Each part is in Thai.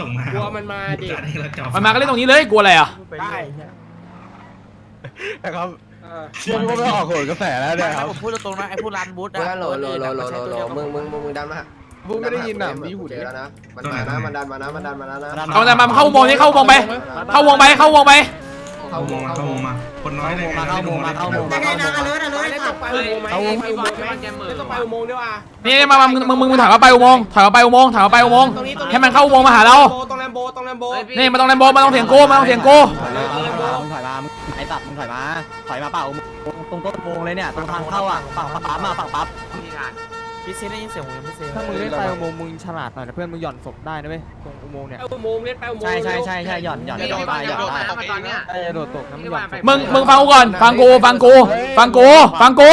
ส่งมากลัวมันมาดิการที่เราจอมันมาก็เล่นตรงนี้เลยกลัวอะไรอะได้นะครับเออเชื่อว่าไม่ออกโหนกระแสแล้วเนี่ยครับผมพูดตรงๆนะไอ้ผู้รันบูธเมื่อโหลโหลโหลโหลโหลมึงมึงมึงมึงดันมาพูดไม่ได้ยินอะมีหูเจเดีอยวแล้วนะมันมานะมันดันมานะมันดันมาแล้วนะเอาแต่มาเข้าวงนี้เข้าวงไป เข้าวงไปเข้าวงไป เข้าวงมาเข้าวงมา คนน้อยเลยเข้าวงมาเข้าวงมาไม่ได้นะอเลิร์อเลิร์ต้องไปอุโมงค์ไหมต้องไปอุโมงค์ไหมไม่ต้องไปอุโมงค์ด้วยว่ะนี่มามามึงมึงมึงมึงถอยมาไปอุโมงค์ถอยมาไปอุโมงค์ถอยมาไปอุโมงค์ตรงนี้ตรงนี้ให้มันเข้าอุโมงค์มาหาเราตรงแลมโบตรงแลมโบนี่มาต้องแรมโบมาต้องเถียงกูมาต้องเถียงกูมึงถอยมามึงไอ้สัตว์มึงถอยมาถอยมาเปล่าตรงต้นโมงเลยเนี่ยตรงทางเข้าอะฝั่งปั๊มอะฝั่งปั๊ม พี่ซีได้ยินเสียงผมยังพี่ซีถ้ามึงเล่นไปอุโมงค์มึงฉลาดหน่อยนะเพื่อนมึงหย่อนศพได้นะเว้ยตรงอุโมงค์เนี่ยไปอุโมงค์เล่นไปอุโมงค์ใช่ใช่ใช่ใช่หย่อนหย่อนหย่อนได้หย่อนได้ไอ้โดดตกน้ำหย่อนศพมึงมึงฟังกูก่อนฟังกูฟังกูฟังกูฟังกู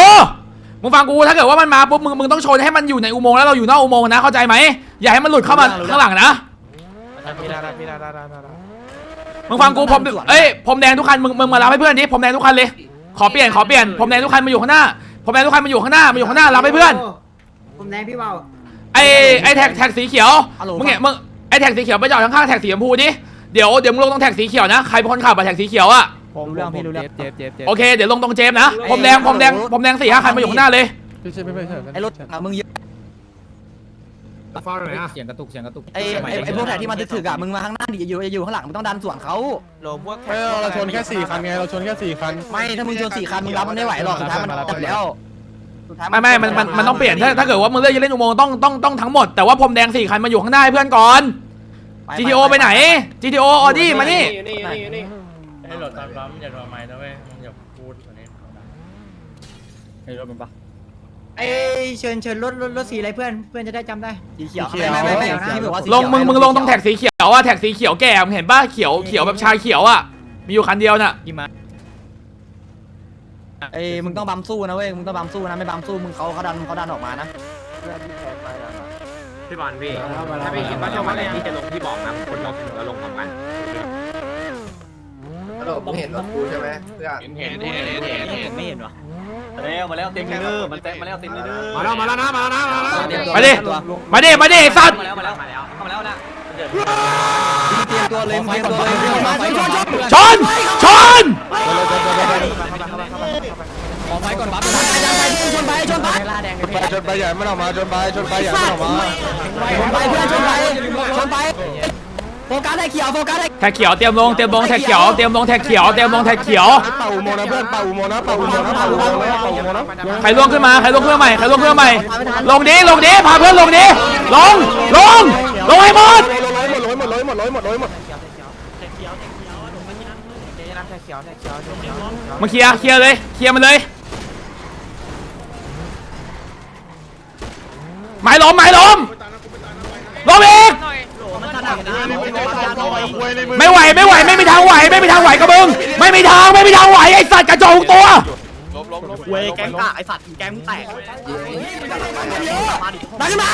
มึงฟังกูถ้าเกิดว่ามันมาปุ๊บมึงมึงต้องชนให้มันอยู่ในอุโมงค์แล้วเราอยู่นอกอุโมงค์นะเข้าใจไหมอย่าให้มันหลุดเข้ามาข้างหลังนะพี่ได้ได้พี่ได้ได้ได้ได้มึงฟังกูผมเอ้ยผมแดงทุกคันมึงมึงมารับให้เพื่อนดิผมแดงทุกคันเลยขอเปลี่ยนขอเปลี่ยนผมแดงทุกคันมาอยู่ข้างหน้าผมแดงทุกคันมาอยู่ข้างหน้ามาอยู่ข้างหน้ารับให้เพื่อน ผมแดงพี่เบา ไอ้ไอ้แท็กแท็กสีเขียวมึงเห็นมึงไอ้แท็กสีเขียวไปจอดข้างๆแท็กสีชมพูดิเดี๋ยวเดี๋ยวมึงลงตรงแท็กสีเขียวนะใครเป็นคนขับอะแท็กสีเขียวอะผมรู้เรื่องพี่รู้เรื่อง เจ็บเจ็บเจ็บโอเคเดี๋ยวลงตรงเจมส์นะผมแดงผมแดงผมแดงสี่ห้าคันมาอยู่ข้างหน้าเลยไอ้รถมึงเยอะเสียงกระตุกเสียงกระตุกไอ้ไอ้ไอ้พวกแถที่มันถึกอะมึงมาข้างหน้าดิอยู่อยู่ข้างหลังมึงต้องดันสวนเขาโลพวกไม่เราชนแค่สี่คันไงเราชนแค่สี่คันไม่ถ้ามึงชนสี่คันมึงรับมันไม่ไหวหรอกสุดท้ายมันจับแล้ว สุดท้ายไม่ไม่มันมันมันต้องเปลี่ยนถ้าถ้าเกิดว่ามึงเลือกจะเล่นอุโมงค์ต้องต้องต้องทั้งหมดแต่ว่าผมแดงสี่คันมาอยู่ข้างหน้าให้เพื่อนก่อน GTO ไปไหน GTO ออดี้มานี่นี่นี่นี่ให้โหลดตอนปั๊มอย่าโดนไม้นะเว้ยมึงอย่าพูดตัวนี้ไอ้รถมันปะไอเชิญเชิญรถรถรถสีอะไรเพื่อนเพื่อนจะได้จำได้สีเขียวสีเขียวไม่ไม่ไม่ไม่ที่บอกว่าสีลงเขียวมึงมึงลงตรงแท็กสีเขียวอะแท็กสีเขียวแก่มึงเห็นป่ะเขียวเขียวแบบชาเขียวอะมีอยู่คันเดียวน่ะกี่มา ไอ้มึงต้องบัมสู้นะเว้ยมึงต้องบัมสู้นะไม่บัมสู้มึงเขาเขาดันเขาดันออกมานะ พี่บอลพี่ ถ้าพี่คิดว่าจังหวะไหนที่จะลงที่บอกนะคนลงเราลงพร้อมกันฮัลโหลมึงเห็นรถกูใช่ไหมเพื่อน เห็นเห็นเห็นเห็นไม่เห็นวะมาแล้วมาแล้วเต็มเนื้อมันเต็มมาแล้วเต็มเนื้อมาแล้วมาแล้วนะมาแล้วนะมาแล้วมาดิ มาดิมาดิไอ้สัตว์ มาแล้วมาแล้วมาแล้วเข้ามาแล้วนะ เตรียมตัวเลยเตรียมตัวเลยเตรียมตัวเลยชนชนขอไฟก่อนบัฟชนไปชนไปชนไปชนไปใหญ่ไม่ออกมาชนไปชนไปใหญ่ไม่ออกมาชนไปเพื่อนชนไปชนไป โฟกัสไอ้เขียวโฟกัสไอ้แท็กเขียวเตรียมลงเตรียมลงแท็กเขียวเตรียมลงแท็กเขียวเตรียมลงแท็กเขียวเป่าอุโมงค์นะเพื่อนเป่าอุโมงค์นะเป่าอุโมงค์นะเป่าอุโมงค์นะเป่าอุโมงค์นะใครล่วงขึ้นมาใครล่วงขึ้นมาใหม่ใครล่วงขึ้นมาใหม่ลงดิลงดิพาเพื่อนลงดิลงลงลงให้หมดลอยหมดลอยหมดลอยหมดลอยหมดลอยหมดแท็กเขียวแท็กเขียวแท็กเขียวมาเคลียร์เคลียร์เลยเคลียร์มันเลยไม้ล้มไม้ล้มล้มอีก ไม่ไหวไม่ไหวไม่มีทางไหวไม่มีทางไหวกับมึง ไม่มีทางไม่มีทางไหวไอ้สัตว์กระจอกตัวเวแก๊งกะไอ้สัตว์แก๊งแตกดันขึ้นมา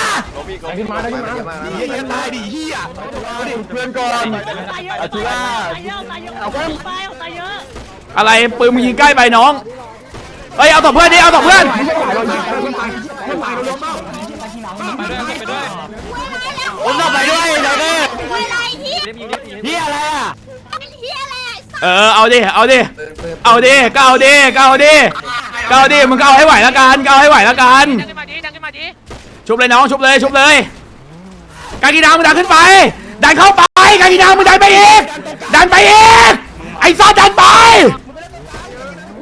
ขึ้นมาได้ขึ้นมาเฮียตายดิเฮียเพื่อนก่อนอาชิล่าอะไรปืนมึงยิงใกล้ไปน้องเอ้ยเอาต่อเพื่อนดิเอาต่อเพื่อน ผมต้องไปด้วยเดี๋ยวนี้ อะไรที่ เฮียอะไรอะ ที่อะไร เออเอาดิเอาดิปืนปืนเอาดิก็เอาดิก็เอาดิก็เอาดิมึงก็เอาให้ไหวละกันก็เอาให้ไหวละกันดังขึ้นมาดิดังขึ้นมาดิชุบเลยน้องชุบเลยชุบเลยกากีดามึงดันขึ้นไป ดันเข้าไปกากีดามึงดันไปอีกดันไปอีกไอ้ซอสดันไป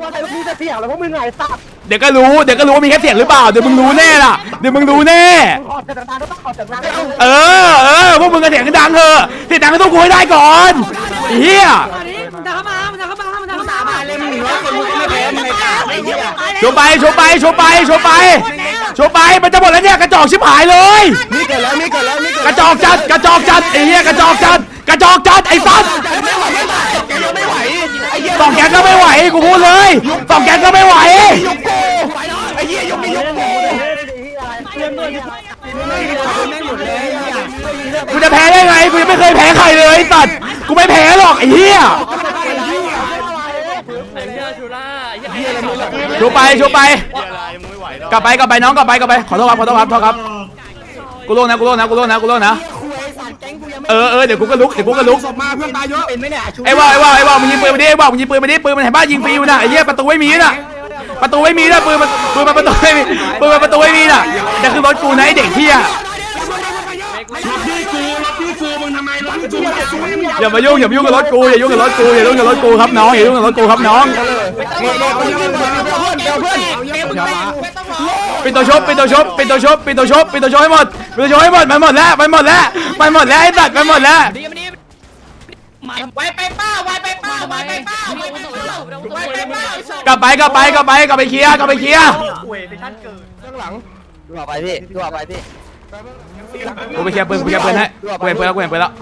ว่าไอ้พี่จะเสี่ยงแล้วพวกมึงไงสัตว์เดี๋ยวก็รู้เดี๋ยวก็รู้ว่ามีแค่เสียงหรือเปล่าเดี๋ยวมึงรู้แน่ล่ะเดี๋ยวมึงรู้แน่ขอจากงานก็ต้องขอจากงานเออเออพวกมึงก็เสียงดังเถอะเสียงดังก็ต้องคุยได้ก่อนไอ้เฮีย มันจะเข้ามามันจะเข้ามามันจะเข้ามามาเลยมึงหนีว่าคนมึงไม่แพ้มึงไงกาไอ้เหี้ยชไปชไปชไปชไปชไปมันจะหมดแล้วเนี่ยกระจอกชิบหายเลยนี่เกิดแล้วนี่เกิดแล้วนี่เกิดกระจอกจัดกระจอกจัดไอ้เหี้ยกระจอกจัดกระจอกจัดไอ้สัสไม่ไหวไม่ไหวแกยังไม่ไหวไอ้เหี้ยสองแกงก็ไม่ไหวกูพูดเลยสองแกงก็ไม่ไหวยกโกไอ้เหี้ยยกนี่ยกโกกู จะแพ้ได้ไงกูยังไม่เคยแพ้ใครเลยไอ้สัสกูไม่แพ้หรอกไอ้เหี้ยไอ้เหี้ยชูล่าไอ้เหี้ยเหี้ยอะไรมึงล่ะชูไปชูไป กลับไปกลับไปน้องกลับไปกลับไปขอโทษครับขอโทษครับขอโทษครับกูโล่งนะกูโล่งนะกูโล่งนะกูโล่งนะเอออเออเดี๋ยวกูก็ลุกเดี๋ยวกูก็ลุกศพมาเพื่อนตายเยอะเป็นไหมเนี่ยชูไอ้ว่าไอ้ว่าไอ้ว่ามึงยิงปืนมาดิไอ้ว่ามึงยิงปืนมาดิปืนมันเห็นบ้านยิงฟรีอยู่น่ะไอ้เหี้ยประตูไม่มีน่ะประตูไม่มีน่ะปืนมันปืนมันประตูไม่มีปืนมันประตูไม่มีน่ะแต่คือรถกูนะไอ้เด็กเหี้ย รถพี่กูรถพี่กูมึงทำไมรถพี่กูมาช่วยมึงอย่ามายุ่งอย่ามายุ่งกับรถกูอย่ายุ่งกับรถกูอย่ายุ่งกับรถกูครับน้องอย่ายุ่งกับรถกูครับน้องเดี๋ยวเพื่อนเดี๋ยวเพื่อนเอาเยอะมาปิดตัวชบปิดตัวชบปิดตัวชบปิดตัวชบปิดตัวชบให้หมดปิดตัวชบให้หมดมันหมดแล้วมันหมดแล้วมันหมดแล้วไอ้สัตว์มันหมดแล้วไวไปเป้าไวไปเป้าไวไปเป้าไวไปเป้าไวไปเป้ากลับไปกลับไปกลับไปกลับไปเคลียร์กลับไปเคลียร์ดูออกไปพี่ดูออกไปพี่ กูไปเคลียร์ปืนกูเคลียร์ปืนให้กูเห็นปืนแล้วกูเห็นปืนแล้ว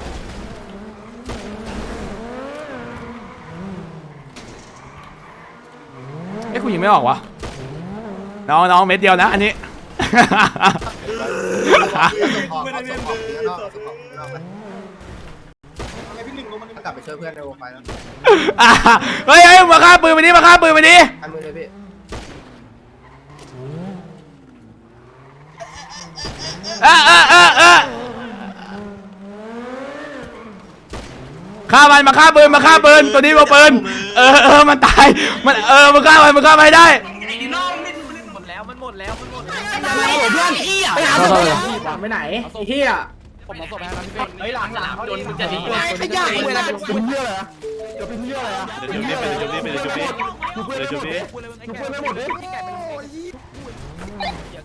เอ้กูยิงไม่ออกวะน้องน้องเม็ดเดียวนะอันนี้ กลับไปช่วยเพื่อนในวงไฟแล้ว อะเฮ้ยเฮ้ยมาฆ่าปืนไปดิมาฆ่าปืนไปดิทำมือเลยพี่ เออเออเออเออฆ่ามันมาฆ่าปืนมาฆ่าปืนตัวนี้มาปืนเออเออมันตายมันเออมันฆ่ามันมันฆ่ามันให้ได้หมดแล้วมันหมดแล้วมันหมดไปไหนไอ้เหี้ยเฮ้ยหลังหลังโดนมึงจะดีขยะเวลาเป็นจุ่มเยอะเลยเดี๋ยวเป็นเยอะเลยอะเดี๋ยวจุ๊บนี่เดี๋ยวจุ๊บนี่เดี๋ยวจุ๊บนี่เดี๋ยวจุ๊บนี่จุ่มเพื่อนไม่หมดเ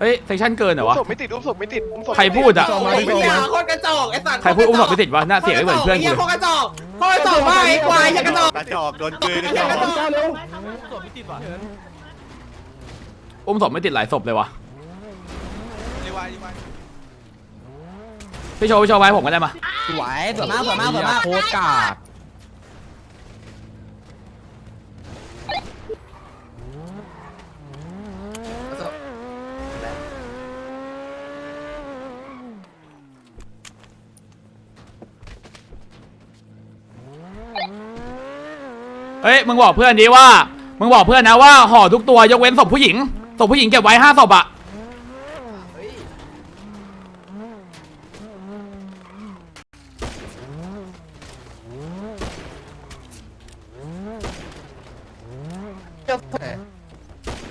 เฮ้ยเซสชั่นเกินเหรอวะ ศพไม่ติดอุ้มศพไม่ติดอุ้มศพใครพูดอะโอ้ยไม่ด่าโคตรกระจอกไอ้สัตว์ใครพูดอุ้มศพไม่ติดวะหน้าเสียงไม่เหมือนเพื่อนกูไอ้เลยโคตรกระจอกโคตรกระจอกว่าไอ้ควายอย่ากระจอกกระจอกโดนกลืนกระจอกอุ้มศพไม่ติดหลายศพเลยวะพี่โชว์พี่โชว์ไว้ผมก็ได้มาสวยสวยมากสวยมากสวยมากโคตรกาก ฮ้ยมึงบอกเพื่อนดีว่า มึงบอกเพื่อนนะว่าห่อทุกตัวยกเว้นศพผู้หญิงศพผู้หญิงเก็บไว้ห้าศพอะ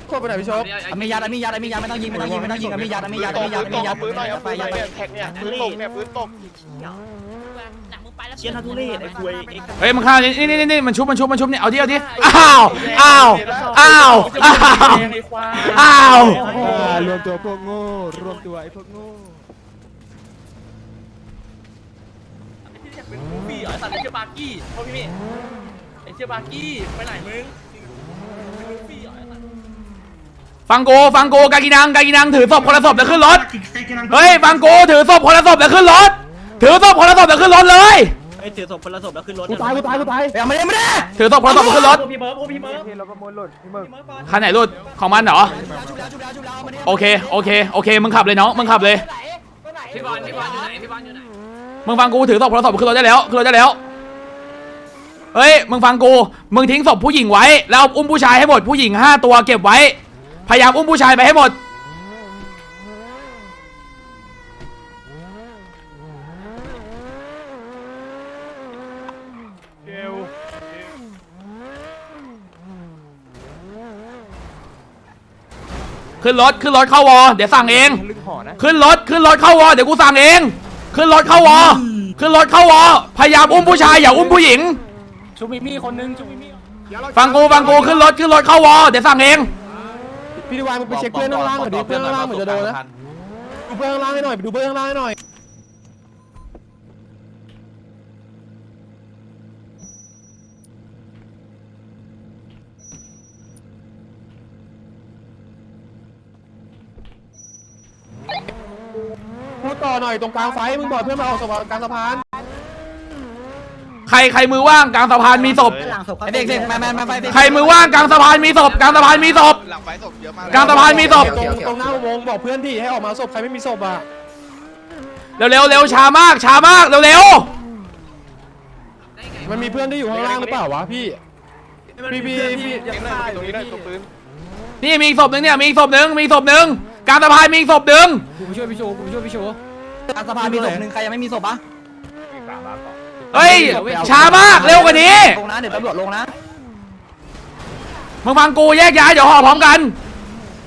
โคตรไปไหนพี่โชคอเมยัดอเมยัดอเมยัดไม่ต้องยิงไม่ต้องยิงไม่ต้องยิงอเมยัดอเมยัดอเมยัดอเมยัดปืนหน่อยเอาไปปืนหยัน่ดอยไปเนี่ยแท็กเนี่ยปืนตกเนี่ยปืนตก เชียร์ทัทุเรศไอ้ควายเฮ้ยมึงฆ่านี่นี่นี่นี่มันชุบมันชุบมันชุบนี่เอาดิเอาดิอ้าวอ้าวอ้าวอ้าวอ้าวรวมตัวพวกโง่รวมตัวไอ้พวกโง่พี่ไอ้สัตว์ไอ้เชี่ยบาร์กี้พ่อพี่มี่ไอ้เชี่ยบาร์กี้ไปไหนมึงพี่ไอ้สัตว์ฟังโกฟังโกกากินังกากินังถือศพคนละศพแล้วขึ้นรถเฮ้ยฟังโกถือศพคนละศพแล้วขึ้นรถถือศพคนละศพแล้วขึ้นรถเลยไอ้ ถือศพคนละศพแล้วขึ้นรถกูตายกูตายกูตายยังไม่ได้ไม่ได้ถือศพคนละศพแล้วขึ้นรถพี่เบิร์ดพี่เบิร์ดที่รถประมูลหลุดพี่มึงคันไหนรุดของมันเหรอโอเคโอเคโอเคมึงขับเลยน้องมึงขับเลยพี่บอลพี่บอลอยู่ไหนพี่บอลอยู่ไหนมึงฟังกูถือศพคนละศพขึ้นรถได้แล้วขึ้นรถได้แล้วเฮ้ยมึงฟังกูมึงทิ้งศพผู้หญิงไว้แล้วอุ้มผู้ชายให้หมดผู้หญิงห้าตัวเก็บไว้พยายามอุ้มผู้ชายไปให้หมด ขึ้นรถขึ้นรถเข้าวอเดี๋ยวสั่งเอง ลึกห่อนะขึ้นรถขึ้นรถเข้าวอเดี๋ยวกูสั่งเอง ขึ้นรถเข้าวอขึ้นรถเข้าวอพยายามอุ้มผู้ชายอย่าอุ้มผู้หญิง ชูมีมี่คนนึงชูมีมี่ฟังกูฟังกูขึ้นรถขึ้นรถเข้าวอเดี๋ยวสั่งเองพี่ดีวายมึงไปเช็คเพื่อนข้างล่างหน่อยดิเพื่อนข้างล่างเหมือนจะโดนนะดูเพื่อนข้างล่างให้หน่อยไปดูเพื่อนข้างล่างให้หน่อย ไห่อหน่อยตรงกลางไฟมึงบอกเพื่อนมาออกสะพานกลางสะพานใครใครมือว่างกลางสะพานมีศพหลังศพเด็กเด็กมามามาไปใครมือว่างกลางสะพานมีศพกลางสะพานมีศพ หลังไฟศพเยอะมากกลางสะพานมีศพ ตรงตรงหน้าอุโมงค์บอกเพื่อนที่ให้ออกมาศพใครไม่มีศพอะเร็วเร็วเร็วช้ามากช้ามากเร็วเร็วมันมีเพื่อนที่อยู่ข้างล่างหรือเปล่าวะพี่พี่พี่พี่ตรงนี้ได้ตรงปืนนี่มีอีกศพหนึ่งเนี่ยมีอีกศพหนึ่งมีอีกศพหนึ่ง กลางสะพานมีอีกศพหนึ่งกูไปช่วยพี่โชว์กูไปช่วยพี่โชว์กลางสะพานมีศพหนึ่งใครยังไม่มีศพปะเฮ้ยช้ามากเร็วกว่านี้ลงนะเดี๋ยวตำรวจลงนะมึงฟังกูแยกย้ายเดี๋ยวห่อพร้อมกัน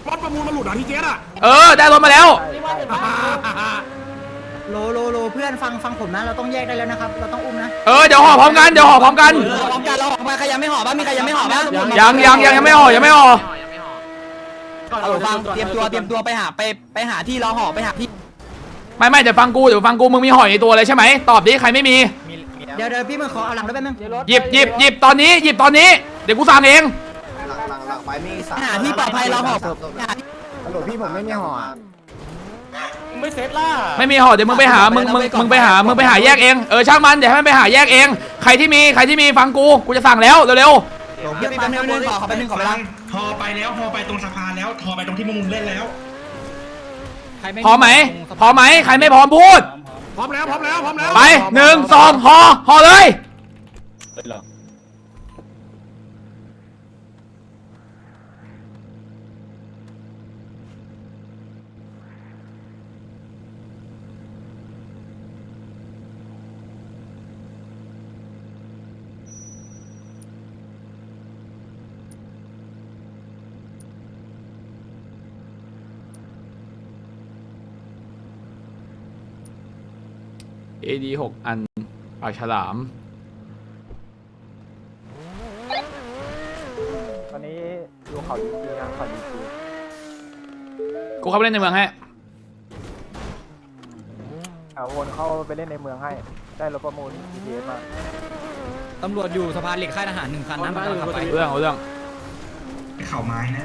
รถประมูลมาหลุดอะที่เจ๊อะเออได้รถมาแล้ว โลโลโลเพื่อนฟังฟังผมนะ เราต้องแยกได้แล้วนะครับ เราต้องอุ้มนะเออเดี๋ยวห่อพร้อมกันเดี๋ยวห่อพร้อมกัน เราพร้อมกันเราออกมาใครยังไม่ห่อบ้างมีใครยังไม่ห่อบ้างยังยังยังยังไม่ห่อยังไม่ห่อ เอาฟังเตรียมตัวเตรียมตัวไปหาไปไปหาที่เราห่อไปหาที่ไม่ไม่เดี๋ยวฟังกูเดี๋ยวฟังกูมึงมีห่อในตัวเลยใช่ไหมตอบดิใครไม่มีเดี๋ยวเดี๋ยวพี่มึงขอเอาหลังด้วยแป๊บนึงหยิบหยิบหยิบตอนนี้หยิบตอนนี้เดี๋ยวกูสั่งเองหลังหลังหลังไฟมีสามหาที่ปลอดภัยเราห่อฮัลโหลพี่ผมไม่มีห่อไม่เซ็ตล่ะไม่มีห่อเดี๋ยวมึงไปหามึงมึงมึงไปหามึงไปหาแยกเองเออช่างมันเดี๋ยวให้มันไปหาแยกเอง ใครที่มีใครที่มีฟังกูกูจะสั่งแล้วเร็วเดี๋ยวพี่แป๊บนึงขอขอแป๊บนึงขอเวลา ทอไปแล้วทอไปตรงสะพานแล้วทอไปตรงที่มุมเล่นแล้วๆพร้อมไหมพร้อมไหมใครไม่พร้อมพูด พร้อมแล้วพร้อมแล้วพร้อมแล้วไปหนึ่งสองห่อห่อเลย AD หกอันปากฉลามตอนนี้ดูเขาดีๆนะเขาดีกูเข้าไปเล่นในเมืองให้ๆเอาวนเข้าไปเล่นในเมืองให้ ได้รถประมูล GTS มาตำรวจอยู่สะพานเหล็กค่ายทหารหนึ่งคันนะมันกำลังขับไปเรื่องเอาเรื่องเข่าไม้นะ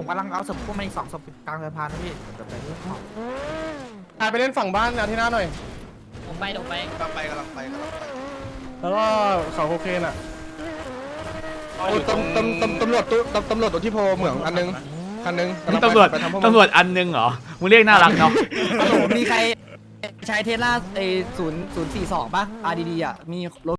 ผมกำลังเอาศพพวกมันอีกสองศพกลางสะพานนะพี่พาไปเล่นฝั่งบ้านอาทิตย์หน้าหน่อย ผมไปผมไปกำลังไปกำลังไปกำลังไปแล้วก็เขาโคเคนอะตำตำตำตำรวจตำตำรวจตัวที่โพเหมืองอันนึงคันนึงตำรวจตำรวจอันหนึงเหรอ มึงเรียกน่ารักเนาะโอ้โหมีใครใช้เทสลาไอศูนย์ศูนย์สี่สองป่ะ RDD อะ มีรถ